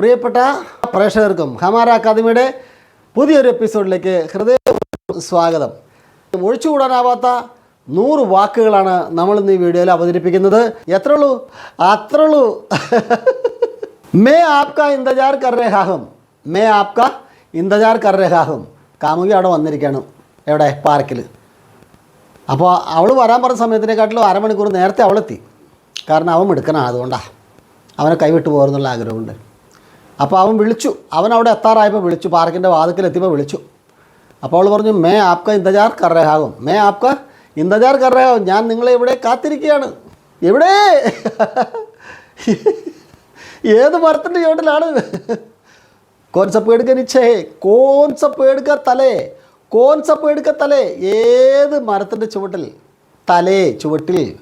പ്രിയപ്പെട്ട പ്രേക്ഷകർക്കും ഹമാര അക്കാദമിയുടെ പുതിയൊരു എപ്പിസോഡിലേക്ക് ഹൃദയ സ്വാഗതം. ഒഴിച്ചുകൂടാനാവാത്ത നൂറ് വാക്കുകളാണ് നമ്മൾ ഇന്ന് ഈ വീഡിയോയിൽ അവതരിപ്പിക്കുന്നത്. എത്ര ഉള്ളൂ അത്ര ഉള്ളൂ മേ ആപ്ക ഇന്തജാർ കർ രഹാ ഹും മേ ആപ്ക ഇന്തജാർ കർ രഹാ ഹും കാമുകി അവിടെ വന്നിരിക്കുകയാണ് എവിടെ? പാർക്കിൽ അപ്പോൾ അവൾ വരാൻ പറഞ്ഞ സമയത്തിനെക്കാട്ടിലും അരമണിക്കൂർ നേരത്തെ അവളെത്തി. കാരണം അവൻ എടുക്കണം അതുകൊണ്ടാണ് അവനെ കൈവിട്ട് പോകുന്നുള്ള ആഗ്രഹമുണ്ട്. അപ്പോൾ അവൻ വിളിച്ചു. അവൻ അവിടെ എത്താറായപ്പോൾ വിളിച്ചു. പാർക്കിന്റെ വാതിക്കലെത്തിയപ്പോൾ വിളിച്ചു. അപ്പോൾ അവൾ പറഞ്ഞു മേ ആപ്ക ഇന്തജാർ കർ മേ ആപ്ക ഇന്തജാർ കർ ഞാൻ നിങ്ങളെ ഇവിടെ കാത്തിരിക്കുകയാണ് എവിടെ? ഏത് മരത്തിന്റെ ചോട്ടിലാണ് കോൺസ പേടുക്ക നിശ്ചയേ കോൺസ പേടുക്ക തലേ. കോൺസ പേടുക്ക തലേ. ഏത് മരത്തിന്റെ ചുവട്ടിൽ? തലേ ചുവട്ടിൽ.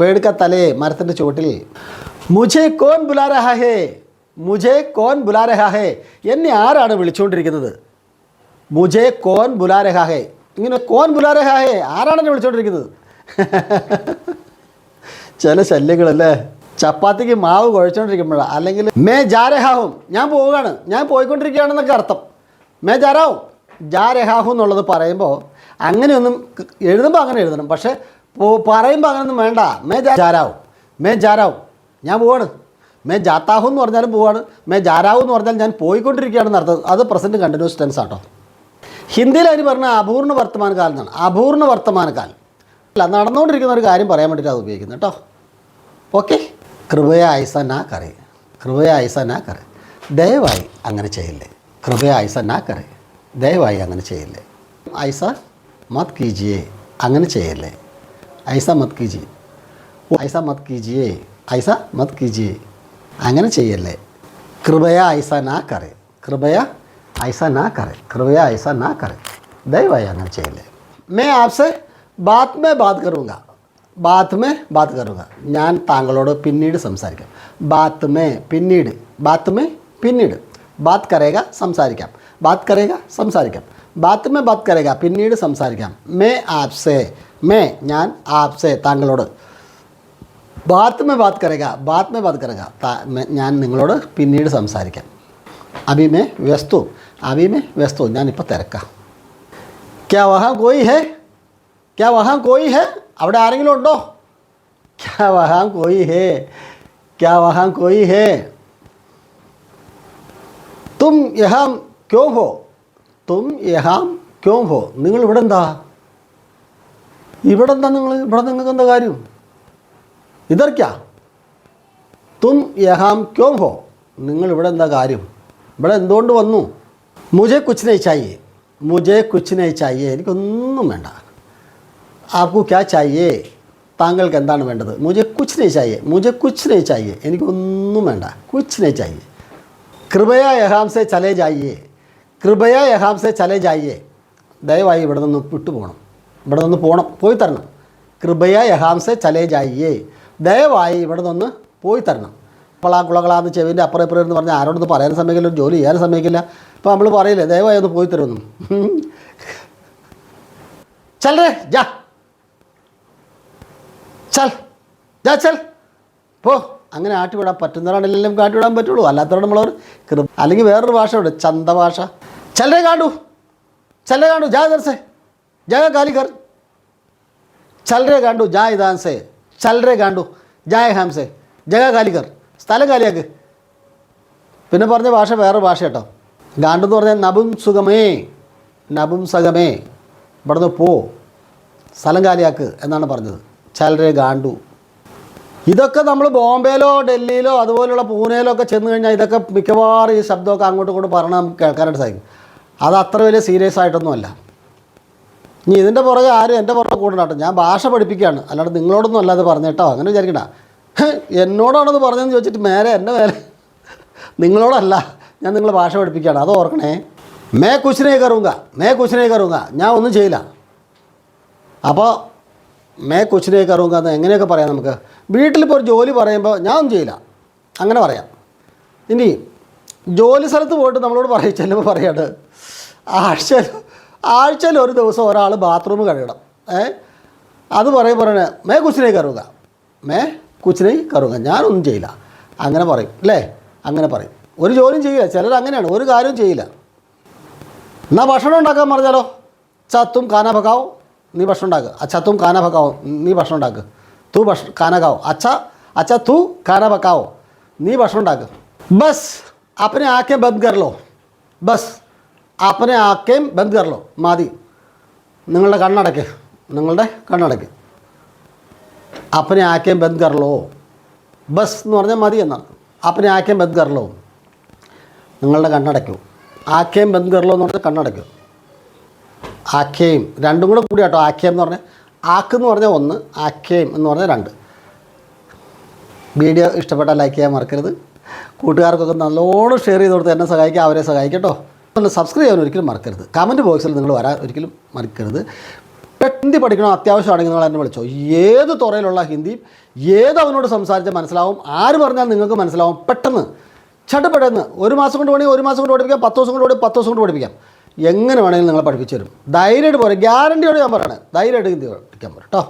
പേടുക്ക തലേ മരത്തിന്റെ ചുവട്ടിൽ. മുജേ കോൻ ബുലാരഹേ മുझे കോൻ ബുലാരഹാഹേ എന്നെ ആരാണ് വിളിച്ചുകൊണ്ടിരിക്കുന്നത് മുജേ കോൻ ബുലാരഹാഹേ ഇങ്ങനെ കോൻ ബുലാരഹാഹേ ആരാണ് എന്നെ വിളിച്ചുകൊണ്ടിരിക്കുന്നത് ചില ശല്യങ്ങളല്ലേ? ചപ്പാത്തിക്ക് മാവ് കുഴച്ചുകൊണ്ടിരിക്കുമ്പോഴാണ് അല്ലെങ്കിൽ മേ ജാരഹാഹും ഞാൻ പോവുകയാണ്. ഞാൻ പോയിക്കൊണ്ടിരിക്കുകയാണെന്നൊക്കെ അർത്ഥം. മേ ജാരാവും ജാരഹാഹു എന്നുള്ളത് പറയുമ്പോൾ അങ്ങനെയൊന്നും എഴുതുമ്പോൾ അങ്ങനെ എഴുതണം. പക്ഷേ പറയുമ്പോൾ അങ്ങനെയൊന്നും വേണ്ട. മേ ജാരാവും മേ ജാരാവും ഞാൻ പോവാണ്. മേ ജാത്താഹു എന്ന് പറഞ്ഞാലും പോവാണ്. മേ ജാരാഹു എന്ന് പറഞ്ഞാൽ ഞാൻ പോയിക്കൊണ്ടിരിക്കുകയാണെന്ന് അർത്ഥം അത് പ്രസന്റ് കണ്ടിന്യൂസ് ടെൻസ് ആട്ടോ. ഹിന്ദിയിൽ അതിന് പറഞ്ഞ അപൂർണ വർത്തമാനകാലം എന്നാണ് അപൂർണ വർത്തമാനകാലം. അല്ല നടന്നുകൊണ്ടിരിക്കുന്ന ഒരു കാര്യം പറയാൻ വേണ്ടിയിട്ട് അത് ഉപയോഗിക്കുന്നത് കേട്ടോ. ഓക്കെ കൃപയ ഐസ നാ കറി കൃപയ ഐസ നാ കറി ദയവായി അങ്ങനെ ചെയ്യില്ലേ. കൃപയ ഐസ നാ കറി ദയവായി അങ്ങനെ ചെയ്യില്ലേ. ഐസ മത് കീജിയേ. അങ്ങനെ ചെയ്യല്ലേ. ഐസ മത് കീജിയേ. ഐസ മത് കീജിയേ. ഐസ മത് കീജിയേ. അങ്ങനെ ചെയ്യല്ലേ? കൃപയ ഐസ നാ കറേ കൃപയ ഐസ നാ കറേ കൃപയ ഐസ നാ കറേ ദയവായി അങ്ങനെ ചെയ്യല്ലേ? മേ ആപ്സെ ബാത്മേ ബാത് കറുങ്ക ബാത്മേ ബാത് കറുങ്ക ഞാൻ താങ്കളോട് പിന്നീട് സംസാരിക്കാം. ബാത്മേ പിന്നീട്. ബാത്മേ പിന്നീട്. ബാത് കരേക സംസാരിക്കാം. ബാത് കരേക സംസാരിക്കാം. ബാത്മേ ബാത് കരേക പിന്നീട് സംസാരിക്കാം. മേ ആപ്സെ. മേ ഞാൻ ആപ്സെ താങ്കളോട് ബാത്ത് മേ ബാത് കരക ബാത്ത് മേ ബാത് കരക ഞാൻ നിങ്ങളോട് പിന്നീട് സംസാരിക്കാം. അഭിമേ വ്യസ്തു അഭിമേ വ്യസ്തു ഞാനിപ്പോൾ തിരക്കാം. ക്യാ വഹാ കോയി ഹേ? ക്യാ വഹാ കോയി ഹേ? അവിടെ ആരെങ്കിലും ഉണ്ടോ? ക്യാ വഹാ കോയി ഹേ? ക്യാ വഹാ കോയി ഹേ? തും യഹാം ക്യോ ഹോ? തും യഹാം ക്യോ ഹോ? നിങ്ങൾ ഇവിടെ എന്താ ഇവിടെ എന്താ നിങ്ങൾ ഇവിടെ നിങ്ങൾക്ക് എന്താ കാര്യം? ഇതർ ക്യാ തും യഹാം ക്യോ ഹോ? നിങ്ങൾ ഇവിടെ എന്താ കാര്യം? ഇവിടെ എന്തുകൊണ്ട് വന്നു? മുജെ കുച്ച് നൈ ചായേ മുജെ കുച്ച് നൈ ചായേ എനിക്കൊന്നും വേണ്ട. ആപ്കു ക്യാ ചായേ താങ്കൾക്ക് എന്താണ് വേണ്ടത്? മുജെ കുച്ച് നൈ ചായേ മുജെ കുച്ച് നൈ ചായേ എനിക്കൊന്നും വേണ്ട. കുച്ച് നൈ ചായേ കൃപയ യഹാംസെ ചലേ ജായേ കൃപയ യഹാംസെ ചലേ ജായേ ദയവായി ഇവിടെ നിന്ന് വിട്ടുപോകണം. ഇവിടെ നിന്ന് പോകണം പോയി തരണം. കൃപയ യഹാംസെ ചലേ ജായിയേ. ദയവായി ഇവിടെ നിന്ന് പോയി തരണം. അപ്പോൾ ആ കുളകളാന്ന് ചെവിന്റെ അപ്പുറം ഇപ്പുറം എന്ന് പറഞ്ഞാൽ ആരോടൊന്നും പറയാൻ സമയമില്ല ഒരു ജോലി ചെയ്യാൻ സമയമില്ല. അപ്പോൾ നമ്മൾ പറയില്ലേ ദയവായി ഒന്ന് പോയി തരുമെന്നും. ചൽ ജാ. ചൽ ജാ ചൽ. പോ. അങ്ങനെ ആട്ടിവിടാൻ പറ്റുന്നവരാണെങ്കിലും കാട്ടിവിടാൻ പറ്റുള്ളൂ. അല്ലാത്തവരോട് നമ്മളവർ കൃ അല്ലെങ്കിൽ വേറൊരു ഭാഷ ഉണ്ട് ചന്ത ഭാഷ. ചലരെ കാണ്ടു. ചലരെ കാണ്ടു. ജാ ദർസേ. ജാ കാലിക്കർ ചലരെ കാണ്ടു. ജാ ഇതാൻ സെ ചലരെ കാണ്ടു. ജായ ഹാംസെ. ജഗ കാലിക്കർ സ്ഥലം കാലിയാക്ക്. പിന്നെ പറഞ്ഞ ഭാഷ വേറെ ഭാഷ കേട്ടോ. ഗാണ്ടു എന്ന് പറഞ്ഞാൽ നബും സുഖമേ നബും സഗമേ. ഇവിടുന്ന് പോ. സ്ഥലം കാലിയാക്ക് എന്നാണ് പറഞ്ഞത്. ചലരെ ഗാണ്ടു. ഇതൊക്കെ നമ്മൾ ബോംബെയിലോ ഡൽഹിയിലോ അതുപോലെയുള്ള പൂനെയിലോ ഒക്കെ ചെന്ന് കഴിഞ്ഞാൽ ഇതൊക്കെ മിക്കവാറും ഈ ശബ്ദമൊക്കെ അങ്ങോട്ടും ഇങ്ങോട്ടും പറഞ്ഞാൽ നമുക്ക് കേൾക്കാനായിട്ട് സാധിക്കും. അത് അത്ര വലിയ സീരിയസ് ആയിട്ടൊന്നുമല്ല. ഇനി ഇതിന്റെ പുറകെ ആരും എന്റെ പുറകെ കൂടണം കേട്ടോ. ഞാൻ ഭാഷ പഠിപ്പിക്കുകയാണ്. അല്ലാണ്ട് നിങ്ങളോടൊന്നും അല്ലാതെ പറഞ്ഞേട്ടോ അങ്ങനെ വിചാരിക്കണ്ട. എന്നോടാണെന്ന് പറഞ്ഞതെന്ന് ചോദിച്ചിട്ട് മേലെ എന്റെ മേലെ നിങ്ങളോടല്ല ഞാൻ നിങ്ങളെ ഭാഷ പഠിപ്പിക്കുകയാണ്. അത് ഓർക്കണേ. മേ കുശിനെ കറുങ്ക മേ കുശിനെ കറുങ്ക. ഞാൻ ഒന്നും ചെയ്യില്ല. അപ്പോൾ മേ കുശിനെ കറുങ്ക എന്ന് എങ്ങനെയൊക്കെ പറയാം നമുക്ക്? വീട്ടിലിപ്പോൾ ഒരു ജോലി പറയുമ്പോൾ ഞാൻ ഒന്നും ചെയ്യില്ല. അങ്ങനെ പറയാം. ഇനി ജോലി സ്ഥലത്ത് പോയിട്ട് നമ്മളോട് പറയും ചെല്ലുമ്പോൾ ആ ആഴ്ചയിൽ ആഴ്ചയിൽ ഒരു ദിവസം ഒരാൾ ബാത്റൂം കഴുകണം. ഏ? അത് പറയും പറയണേ മേ കുച്ചിനെ കറുക. മേ കുച്ചിനെ കറുക. ഞാനൊന്നും ചെയ്യില്ല. അങ്ങനെ പറയും അല്ലേ അങ്ങനെ പറയും. ഒരു ജോലിയും ചെയ്യില്ല. ചിലർ അങ്ങനെയാണ്. ഒരു കാര്യവും ചെയ്യില്ല. എന്നാൽ ഭക്ഷണം ഉണ്ടാക്കാൻ പറഞ്ഞാലോ? ചത്തും കാന നീ ഭക്ഷണം ഉണ്ടാക്കുക അച്ഛത്തും കാന നീ ഭക്ഷണം ഉണ്ടാക്കുക തൂ ഭക്ഷണം കാന കാവോ അച്ഛ അച്ഛ തൂ കാന പക്കാവോ നീ ഭക്ഷണം ഉണ്ടാക്കുക ബസ്. അപ്പനെ ആക്കിയ ബന്ദ് കരലോ ബസ്. അപ്പനെ ആക്കേം ബന്ദ് കരലോ മതി. നിങ്ങളുടെ കണ്ണടയ്ക്ക് നിങ്ങളുടെ കണ്ണടയ്ക്ക് അപ്പനെ ആക്കേം ബന്ദ് കരലോ ബസ് എന്ന് പറഞ്ഞാൽ മതി എന്നാണ്. അപ്പനെ ആക്കേം ബന്ദ് കരലോ നിങ്ങളുടെ കണ്ണടയ്ക്കോ ആക്കേം ബന്ദ് കരലോ എന്ന് പറഞ്ഞാൽ കണ്ണടയ്ക്കോ ആക്കേം. രണ്ടും കൂടെ കൂടി കേട്ടോ. ആക്കേം എന്ന് പറഞ്ഞാൽ ആക്ക് എന്ന് പറഞ്ഞാൽ ഒന്ന് ആക്കേം എന്ന് പറഞ്ഞാൽ രണ്ട്. വീഡിയോ ഇഷ്ടപ്പെട്ടാൽ ലൈക്ക് ചെയ്യാൻ മറക്കരുത്. കൂട്ടുകാർക്കൊക്കെ നല്ലോണം ഷെയർ ചെയ്ത് കൊടുത്ത് എന്നെ സഹായിക്കുക അവരെ സഹായിക്കട്ടോ ഒന്ന് സബ്സ്ക്രൈബ് ചെയ്യാൻ ഒരിക്കലും മറക്കരുത്. കമന്റ് ബോക്സിൽ നിങ്ങൾ വരാൻ ഒരിക്കലും മറക്കരുത്. ഹിന്ദി പഠിക്കണം അത്യാവശ്യമാണെങ്കിൽ നിങ്ങൾ എന്നെ വിളിച്ചോ. ഏത് തുറയിലുള്ള ഹിന്ദി ഏത് അവനോട് സംസാരിച്ചാൽ മനസ്സിലാവും ആര് പറഞ്ഞാൽ നിങ്ങൾക്ക് മനസ്സിലാവും പെട്ടെന്ന്. ചട്ടുപെട്ടെന്ന് ഒരു മാസം കൊണ്ട് വേണമെങ്കിൽ ഒരു മാസം കൊണ്ട് പഠിപ്പിക്കാം പത്ത് ദിവസം കൊണ്ട് പഠി പത്ത് ദിവസം കൊണ്ട് പഠിപ്പിക്കാം. എങ്ങനെ വേണമെങ്കിലും നിങ്ങളെ പഠിപ്പിച്ചു തരും. ധൈര്യമായിട്ട് പോരെ. ഗ്യാരണ്ടിയോട് ഞാൻ പറയണേ. ധൈര്യമായിട്ട് ഹിന്ദി പഠിക്കാൻ പറയും കേട്ടോ